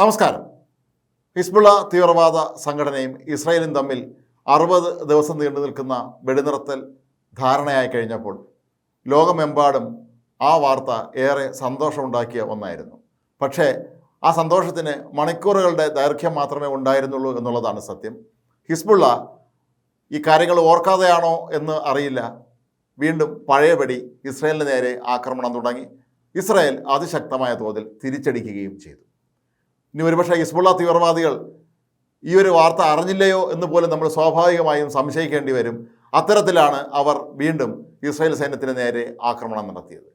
നമസ്കാരം. ഹിസ്ബുള്ള തീവ്രവാദ സംഘടനയും ഇസ്രായേലും തമ്മിൽ അറുപത് ദിവസം നീണ്ടു നിൽക്കുന്ന വെടിനിർത്തൽ ധാരണയായി കഴിഞ്ഞപ്പോൾ ലോകമെമ്പാടും ആ വാർത്ത ഏറെ സന്തോഷമുണ്ടാക്കിയ ഒന്നായിരുന്നു. പക്ഷേ ആ സന്തോഷത്തിന് മണിക്കൂറുകളുടെ ദൈർഘ്യം മാത്രമേ ഉണ്ടായിരുന്നുള്ളൂ എന്നുള്ളതാണ് സത്യം. ഹിസ്ബുള്ള ഈ കാര്യങ്ങൾ ഓർക്കാതെയാണോ എന്ന് അറിയില്ല. വീണ്ടും പഴയപടി ഇസ്രായേലിന് നേരെ ആക്രമണം തുടങ്ങി. ഇസ്രായേൽ അതിശക്തമായ തോതിൽ തിരിച്ചടിക്കുകയും ചെയ്തു. ഇനി ഒരുപക്ഷെ ഹിസ്ബുള്ള തീവ്രവാദികൾ ഈ ഒരു വാർത്ത അറിഞ്ഞില്ലയോ എന്ന് പോലും നമ്മൾ സ്വാഭാവികമായും സംശയിക്കേണ്ടി വരും. അത്തരത്തിലാണ് അവർ വീണ്ടും ഇസ്രായേൽ സൈന്യത്തിന് നേരെ ആക്രമണം നടത്തിയത്.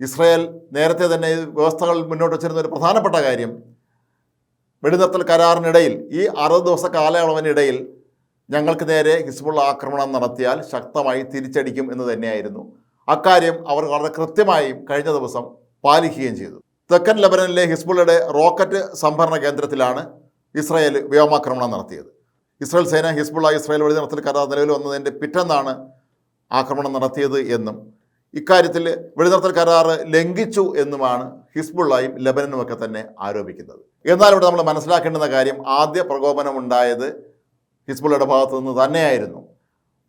ഇസ്രായേൽ നേരത്തെ തന്നെ വ്യവസ്ഥകൾ മുന്നോട്ട് വച്ചിരുന്ന ഒരു പ്രധാനപ്പെട്ട കാര്യം വെടിനിർത്തൽ കരാറിനിടയിൽ ഈ അറുപത് ദിവസ കാലയളവിനിടയിൽ ഞങ്ങൾക്ക് നേരെ ഹിസ്ബുള്ള ആക്രമണം നടത്തിയാൽ ശക്തമായി തിരിച്ചടിക്കും എന്ന് തന്നെയായിരുന്നു. അക്കാര്യം അവർ വളരെ കൃത്യമായും കഴിഞ്ഞ ദിവസം പാലിക്കുകയും ചെയ്തു. തെക്കൻ ലബനനിലെ ഹിസ്ബുള്ളയുടെ റോക്കറ്റ് സംഭരണ കേന്ദ്രത്തിലാണ് ഇസ്രായേൽ വ്യോമാക്രമണം നടത്തിയത്. ഇസ്രായേൽ സേന ഹിസ്ബുള്ള ഇസ്രായേൽ വഴി നടത്തൽ കരാർ നിലവിൽ വന്നതിന്റെ പിറ്റെന്നാണ് ആക്രമണം നടത്തിയത് എന്നും ഇക്കാര്യത്തിൽ വെടിനിർത്തൽ കരാർ ലംഘിച്ചു എന്നുമാണ് ഹിസ്ബുള്ളയും ലബനനുമൊക്കെ തന്നെ ആരോപിക്കുന്നത്. എന്നാൽ ഇവിടെ നമ്മൾ മനസ്സിലാക്കേണ്ടുന്ന കാര്യം ആദ്യ പ്രകോപനമുണ്ടായത് ഹിസ്ബുള്ളയുടെ ഭാഗത്തു നിന്ന് തന്നെയായിരുന്നു.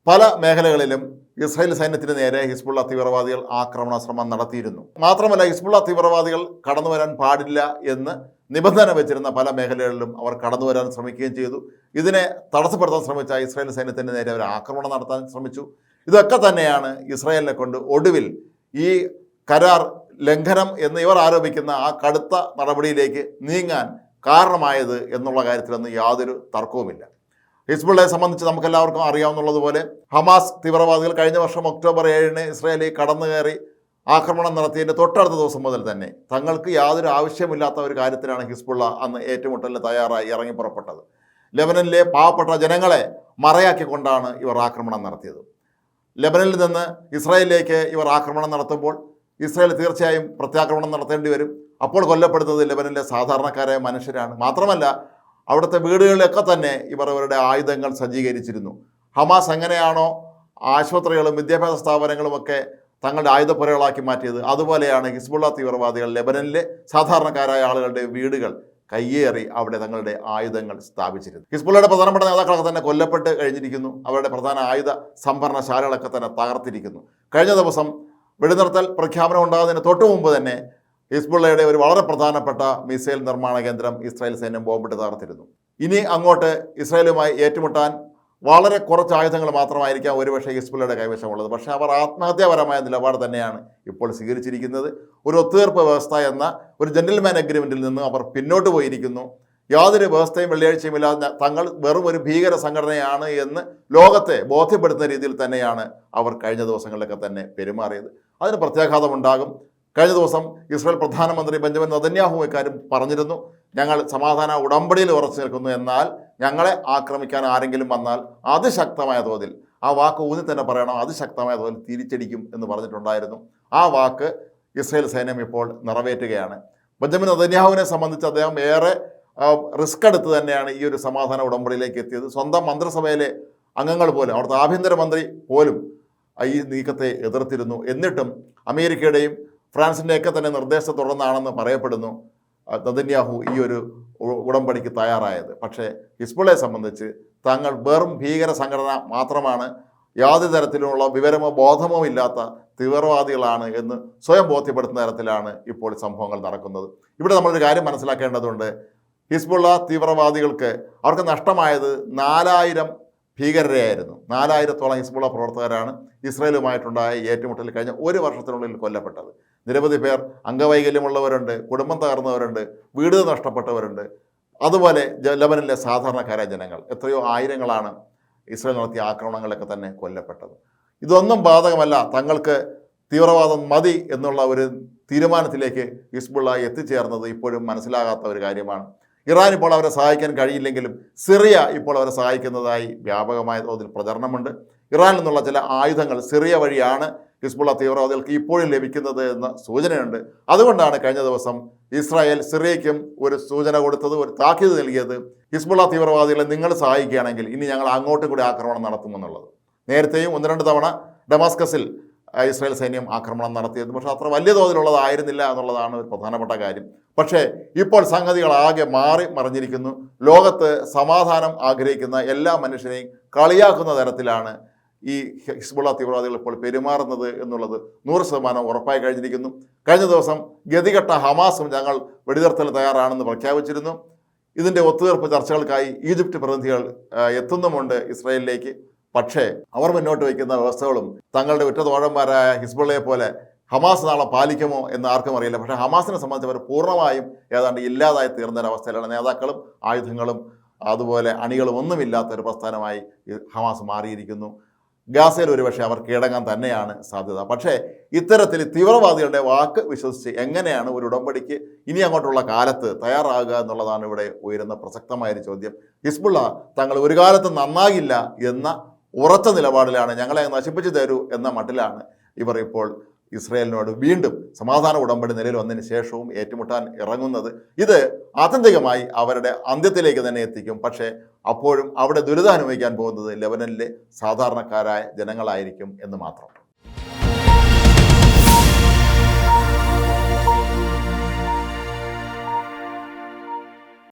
പല മേഖലകളിലും ഇസ്രായേൽ സൈന്യത്തിന് നേരെ ഹിസ്ബുള്ള തീവ്രവാദികൾ ആക്രമണ ശ്രമം നടത്തിയിരുന്നു. മാത്രമല്ല ഹിസ്ബുള്ള തീവ്രവാദികൾ കടന്നു വരാൻ പാടില്ല എന്ന് നിബന്ധന വെച്ചിരുന്ന പല മേഖലകളിലും അവർ കടന്നു വരാൻ ശ്രമിക്കുകയും ചെയ്തു. ഇതിനെ തടസ്സപ്പെടുത്താൻ ശ്രമിച്ച ഇസ്രായേൽ സൈന്യത്തിന് നേരെ അവർ ആക്രമണം നടത്താൻ ശ്രമിച്ചു. ഇതൊക്കെ തന്നെയാണ് ഇസ്രായേലിനെ കൊണ്ട് ഒടുവിൽ ഈ കരാർ ലംഘനം എന്ന് ഇവർ ആരോപിക്കുന്ന ആ കടുത്ത നടപടിയിലേക്ക് നീങ്ങാൻ കാരണമായത് എന്നുള്ള കാര്യത്തിലൊന്നും യാതൊരു തർക്കവുമില്ല. ഹിസ്ബുള്ളയെ സംബന്ധിച്ച് നമുക്കെല്ലാവർക്കും അറിയാവുന്നതുപോലെ ഹമാസ് തീവ്രവാദികൾ കഴിഞ്ഞ വർഷം ഒക്ടോബർ ഏഴിന് ഇസ്രയേലിൽ കടന്നു കയറി ആക്രമണം നടത്തിയതിന്റെ തൊട്ടടുത്ത ദിവസം മുതൽ തന്നെ തങ്ങൾക്ക് യാതൊരു ആവശ്യമില്ലാത്ത ഒരു കാര്യത്തിലാണ് ഹിസ്ബുള്ള അന്ന് ഏറ്റുമുട്ടലിന് തയ്യാറായി ഇറങ്ങി പുറപ്പെട്ടത്. ലെബനനിലെ പാവപ്പെട്ട ജനങ്ങളെ മറയാക്കിക്കൊണ്ടാണ് ഇവർ ആക്രമണം നടത്തിയത്. ലെബനനിൽ നിന്ന് ഇസ്രായേലിലേക്ക് ഇവർ ആക്രമണം നടത്തുമ്പോൾ ഇസ്രായേൽ തീർച്ചയായും പ്രത്യാക്രമണം നടത്തേണ്ടി വരും. അപ്പോൾ കൊല്ലപ്പെടുന്നത് ലെബനനിലെ സാധാരണക്കാരായ മനുഷ്യരാണ്. മാത്രമല്ല അവിടുത്തെ വീടുകളിലൊക്കെ തന്നെ ഇവർ അവരുടെ ആയുധങ്ങൾ സജ്ജീകരിച്ചിരുന്നു. ഹമാസ് എങ്ങനെയാണോ ആശുപത്രികളും വിദ്യാഭ്യാസ സ്ഥാപനങ്ങളും ഒക്കെ തങ്ങളുടെ ആയുധ ആയുധപ്പുരകളാക്കി മാറ്റിയത് അതുപോലെയാണ് ഹിസ്ബുള്ള തീവ്രവാദികൾ ലെബനനിലെ സാധാരണക്കാരായ ആളുകളുടെ വീടുകൾ കയ്യേറി അവിടെ തങ്ങളുടെ ആയുധങ്ങൾ സ്ഥാപിച്ചിരുന്നു. ഹിസ്ബുള്ളയുടെ പ്രധാനപ്പെട്ട നേതാക്കളൊക്കെ തന്നെ കൊല്ലപ്പെട്ട് കഴിഞ്ഞിരിക്കുന്നു. അവരുടെ പ്രധാന ആയുധ സംഭരണശാലകളൊക്കെ തന്നെ തകർത്തിരിക്കുന്നു. കഴിഞ്ഞ ദിവസം വെടിനിർത്തൽ പ്രഖ്യാപനം ഉണ്ടാകുന്നതിന് തൊട്ടു മുമ്പ് തന്നെ ഹിസ്ബുള്ളയുടെ ഒരു വളരെ പ്രധാനപ്പെട്ട മിസൈൽ നിർമ്മാണ കേന്ദ്രം ഇസ്രായേൽ സൈന്യം ബോംബിട്ട് തകർത്തിരുന്നു. ഇനി അങ്ങോട്ട് ഇസ്രായേലുമായി ഏറ്റുമുട്ടാൻ വളരെ കുറച്ച് ആയുധങ്ങൾ മാത്രമായിരിക്കാം ഒരുപക്ഷെ ഹിസ്ബുള്ളയുടെ കൈവശമുള്ളത്. പക്ഷേ അവർ ആത്മഹത്യാപരമായ നിലപാട് തന്നെയാണ് ഇപ്പോൾ സ്വീകരിച്ചിരിക്കുന്നത്. ഒരു ഒത്തുതീർപ്പ് വ്യവസ്ഥ എന്ന ഒരു ജെന്റിൽമാൻ അഗ്രിമെന്റിൽ നിന്ന് അവർ പിന്നോട്ട് പോയിരിക്കുന്നു. യാതൊരു വ്യവസ്ഥയും വെള്ളിയാഴ്ചയും ഇല്ലാതെ തങ്ങൾ വെറും ഒരു ഭീകര സംഘടനയാണ് എന്ന് ലോകത്തെ ബോധ്യപ്പെടുത്തുന്ന രീതിയിൽ തന്നെയാണ് അവർ കഴിഞ്ഞ ദിവസങ്ങളിലൊക്കെ തന്നെ പെരുമാറിയത്. അതിന് പ്രത്യാഘാതമുണ്ടാകും. കഴിഞ്ഞ ദിവസം ഇസ്രായേൽ പ്രധാനമന്ത്രി ബെഞ്ചമിൻ നദന്യാഹു ഇക്കാര്യം പറഞ്ഞിരുന്നു. ഞങ്ങൾ സമാധാന ഉടമ്പടിയിൽ ഉറച്ചു നിൽക്കുന്നു എന്നാൽ ഞങ്ങളെ ആക്രമിക്കാൻ ആരെങ്കിലും വന്നാൽ അതിശക്തമായ തോതിൽ ആ വാക്ക് ഊന്നി തന്നെ പറയണം അതിശക്തമായ തോതിൽ തിരിച്ചടിക്കും എന്ന് പറഞ്ഞിട്ടുണ്ടായിരുന്നു. ആ വാക്ക് ഇസ്രായേൽ സൈന്യം ഇപ്പോൾ നിറവേറ്റുകയാണ്. ബെഞ്ചമിൻ നദന്യാഹുവിനെ സംബന്ധിച്ച് അദ്ദേഹം ഏറെ റിസ്ക് എടുത്ത് തന്നെയാണ് ഈ ഒരു സമാധാന ഉടമ്പടിയിലേക്ക് എത്തിയത്. സ്വന്തം മന്ത്രിസഭയിലെ അംഗങ്ങൾ പോലും അവിടുത്തെ ആഭ്യന്തരമന്ത്രി പോലും ഈ നീക്കത്തെ എതിർത്തിരുന്നു. എന്നിട്ടും അമേരിക്കയുടെയും ഫ്രാൻസിന്റെയൊക്കെ തന്നെ നിർദ്ദേശത്തെ തുടർന്നാണെന്ന് പറയപ്പെടുന്നു. നദന്യാഹു ഈ ഒരു ഉടമ്പടിക്ക് തയ്യാറായത്. പക്ഷേ ഹിസ്ബുള്ളയെ സംബന്ധിച്ച് തങ്ങൾ വെറും ഭീകര സംഘടന മാത്രമാണ്. യാതൊരു തരത്തിലുമുള്ള വിവരമോ ബോധമോ ഇല്ലാത്ത തീവ്രവാദികളാണ് എന്ന് സ്വയം ബോധ്യപ്പെടുത്തുന്ന തരത്തിലാണ് ഇപ്പോൾ സംഭവങ്ങൾ നടക്കുന്നത്. ഇവിടെ നമ്മളൊരു കാര്യം മനസ്സിലാക്കേണ്ടതുണ്ട്. ഹിസ്ബുള്ള തീവ്രവാദികൾക്ക് അവർക്ക് നഷ്ടമായത് നാലായിരം ഭീകരരെയായിരുന്നു. നാലായിരത്തോളം ഹിസ്ബുള്ള പ്രവർത്തകരാണ് ഇസ്രയേലുമായിട്ടുണ്ടായ ഏറ്റുമുട്ടൽ കഴിഞ്ഞ ഒരു വർഷത്തിനുള്ളിൽ കൊല്ലപ്പെട്ടത്. നിരവധി പേർ അംഗവൈകല്യമുള്ളവരുണ്ട് കുടുംബം തകർന്നവരുണ്ട് വീട് നഷ്ടപ്പെട്ടവരുണ്ട്. അതുപോലെ ലബനിലെ സാധാരണക്കാരായ ജനങ്ങൾ. എത്രയോ ആയിരങ്ങളാണ് ഇസ്രയേൽ നടത്തിയ ആക്രമണങ്ങളൊക്കെ തന്നെ കൊല്ലപ്പെട്ടത്. ഇതൊന്നും ബാധകമല്ല. തങ്ങൾക്ക് തീവ്രവാദം മതി എന്നുള്ള ഒരു തീരുമാനത്തിലേക്ക് ഹിസ്ബുള്ള എത്തിച്ചേർന്നത് ഇപ്പോഴും മനസ്സിലാകാത്ത ഒരു കാര്യമാണ്. ഇറാൻ ഇപ്പോൾ അവരെ സഹായിക്കാൻ കഴിയില്ലെങ്കിലും സിറിയ ഇപ്പോൾ അവരെ സഹായിക്കുന്നതായി വ്യാപകമായ തോതിൽ പ്രചരണമുണ്ട്. ഇറാനിൽ നിന്നുള്ള ചില ആയുധങ്ങൾ സിറിയ വഴിയാണ് ഹിസ്ബുള്ള തീവ്രവാദികൾക്ക് ഇപ്പോഴും ലഭിക്കുന്നത് എന്ന സൂചനയുണ്ട്. അതുകൊണ്ടാണ് കഴിഞ്ഞ ദിവസം ഇസ്രായേൽ സിറിയയ്ക്കും ഒരു സൂചന കൊടുത്തത് ഒരു താക്കീത് നൽകിയത്. ഹിസ്ബുള്ള തീവ്രവാദികളെ നിങ്ങൾ സഹായിക്കുകയാണെങ്കിൽ ഇനി ഞങ്ങൾ അങ്ങോട്ടും കൂടി ആക്രമണം നടത്തുമെന്നുള്ളത് നേരത്തെയും ഒന്ന് രണ്ട് തവണ ഡമാസ്കസിൽ ഇസ്രായേൽ സൈന്യം ആക്രമണം നടത്തിയത് പക്ഷേ അത്ര വലിയ തോതിലുള്ളതായിരുന്നില്ല എന്നുള്ളതാണ് ഒരു പ്രധാനപ്പെട്ട കാര്യം. പക്ഷേ ഇപ്പോൾ സംഗതികൾ ആകെ മാറി മറിഞ്ഞിരിക്കുന്നു. ലോകത്ത് സമാധാനം ആഗ്രഹിക്കുന്ന എല്ലാ മനുഷ്യരെയും കളിയാക്കുന്ന തരത്തിലാണ് ഈ ഹിസ്ബുള്ള തീവ്രവാദികൾ ഇപ്പോൾ പെരുമാറുന്നത് എന്നുള്ളത് നൂറ് ശതമാനം ഉറപ്പായി കഴിഞ്ഞിരിക്കുന്നു. കഴിഞ്ഞ ദിവസം ഗതികെട്ട ഹമാസും ഞങ്ങൾ വെടിനിർത്തൽ തയ്യാറാണെന്ന് പ്രഖ്യാപിച്ചിരുന്നു. ഇതിന്റെ ഒത്തുതീർപ്പ് ചർച്ചകൾക്കായി ഈജിപ്റ്റ് പ്രതിനിധികൾ എത്തുന്നുമുണ്ട് ഇസ്രായേലിലേക്ക്. പക്ഷേ അവർ മുന്നോട്ട് വയ്ക്കുന്ന വ്യവസ്ഥകളും തങ്ങളുടെ ഉറ്റതോഴന്മാരായ ഹിസ്ബുള്ളയെ പോലെ ഹമാസ് നാളെ പാലിക്കുമോ എന്ന് ആർക്കും അറിയില്ല. പക്ഷേ ഹമാസിനെ സംബന്ധിച്ച് അവർ പൂർണമായും ഏതാണ്ട് ഇല്ലാതായി തീർന്ന തീർന്നൊരവസ്ഥയിലാണ് നേതാക്കളും ആയുധങ്ങളും അതുപോലെ അണികളും ഒന്നുമില്ലാത്ത ഒരു പ്രസ്ഥാനമായി ഹമാസ് മാറിയിരിക്കുന്നു. ഗാസയിൽ ഒരുപക്ഷെ അവർ കീഴടങ്ങാൻ തന്നെയാണ് സാധ്യത. പക്ഷേ ഇത്തരത്തിൽ തീവ്രവാദികളുടെ വാക്ക് വിശ്വസിച്ച് എങ്ങനെയാണ് ഒരു ഉടമ്പടിക്ക് ഇനി അങ്ങോട്ടുള്ള കാലത്ത് തയ്യാറാകുക എന്നുള്ളതാണ് ഇവിടെ ഉയരുന്ന പ്രസക്തമായൊരു ചോദ്യം. ഹിസ്ബുള്ള തങ്ങൾ ഒരു കാലത്ത് നന്നാകില്ല എന്ന ഉറച്ച നിലപാടിലാണ് ഞങ്ങളെ നശിപ്പിച്ചു തരൂ എന്ന മട്ടിലാണ് ഇവർ ഇപ്പോൾ ഇസ്രയേലിനോട് വീണ്ടും സമാധാന ഉടമ്പടി നിലയിൽ വന്നതിന് ശേഷവും ഏറ്റുമുട്ടാൻ ഇറങ്ങുന്നത്. ഇത് ആത്യന്തികമായി അവരുടെ അന്ത്യത്തിലേക്ക് തന്നെ എത്തിക്കും. പക്ഷേ അപ്പോഴും അവിടെ ദുരിതം അനുഭവിക്കാൻ പോകുന്നത് ലെബനനിലെ സാധാരണക്കാരായ ജനങ്ങളായിരിക്കും എന്ന് മാത്രം.